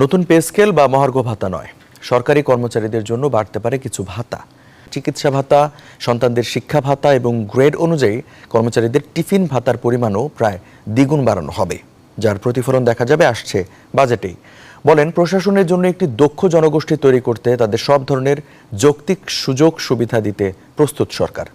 নতুন pay scale বা মহার্ঘ ভাতা নয়। সরকারি কর্মচারীদের জন্য বাড়তে পারে কিছু ভাতা। চিকিৎসা ভাতা, সন্তানদের শিক্ষা ভাতা এবং গ্রেড অনুযায়ী কর্মচারীদের টিফিন ভাতার পরিমাণও প্রায় দ্বিগুণ বাড়ানো হবে, যার প্রতিফলন দেখা যাবে আসছে বাজেটেই। বলেন, প্রশাসনের জন্য একটি দক্ষ জনগোষ্ঠী তৈরি করতে তাদের সব ধরনের যৌক্তিক সুযোগ সুবিধা দিতে প্রস্তুত সরকার।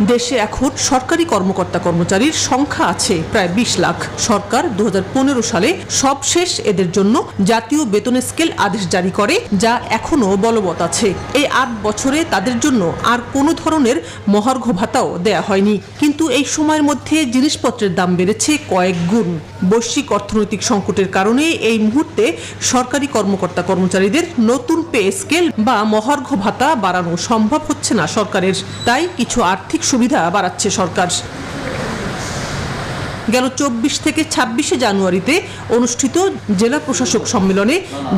দেশে এখন সরকারি কর্মকর্তা কর্মচারীর সংখ্যা আছে প্রায় বিশ লাখ। সরকার দু হাজার পনেরো সালে সবশেষ এদের জন্য জাতীয় বেতন স্কেল আদেশ জারি করে, যা এখনও বলবৎ আছে। এই আট বছরে তাদের জন্য আর কোনো ধরনের মহার্ঘ ভাতাও দেয়া হয়নি। কিন্তু এই সময়ের মধ্যে জিনিসপত্রের দাম বেড়েছে কয়েক গুণ। বৈশ্বিক অর্থনৈতিক সংকটের কারণে এই মুহূর্তে সরকারি কর্মকর্তা কর্মচারীদের নতুন পে স্কেল বা মহার্ঘ ভাতা বাড়ানো সম্ভব হচ্ছে না সরকারের। তাই কিছু আর্থিক সুবিধা বাড়াচ্ছে সরকার। গেল চব্বিশ থেকে ছাব্বিশে জানুয়ারিতে অনুষ্ঠিত জেলা প্রশাসক সম্মেলনে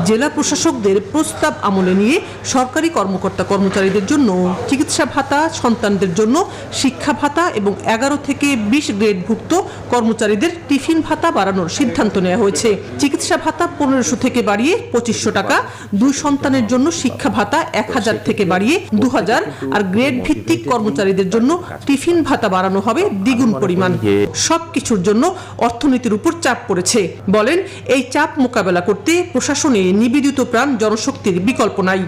জেলা প্রশাসকদের প্রস্তাব আমলে নিয়ে সরকারি কর্মকর্তা কর্মচারীদের জন্য চিকিৎসা ভাতা, সন্তানদের জন্য শিক্ষা ভাতা এবং এগারো থেকে বিশ গ্রেডভুক্ত কর্মচারীদের টিফিন ভাতা বাড়ানোর সিদ্ধান্ত নেওয়া হয়েছে। চিকিৎসা ভাতা পনেরোশো থেকে বাড়িয়ে পঁচিশশো টাকা, দুই সন্তানের জন্য শিক্ষা ভাতা এক হাজার থেকে বাড়িয়ে দু হাজার, আর গ্রেড ভিত্তিক কর্মচারীদের জন্য টিফিন ভাতা বাড়ানো হবে দ্বিগুণ পরিমাণ। সবকিছুর জন্য অর্থনীতির উপর চাপ পড়েছে। বলেন, এই চাপ মোকাবেলা করতে প্রশাসনে নিবেদিত প্রাণ জনশক্তির বিকল্প নাই।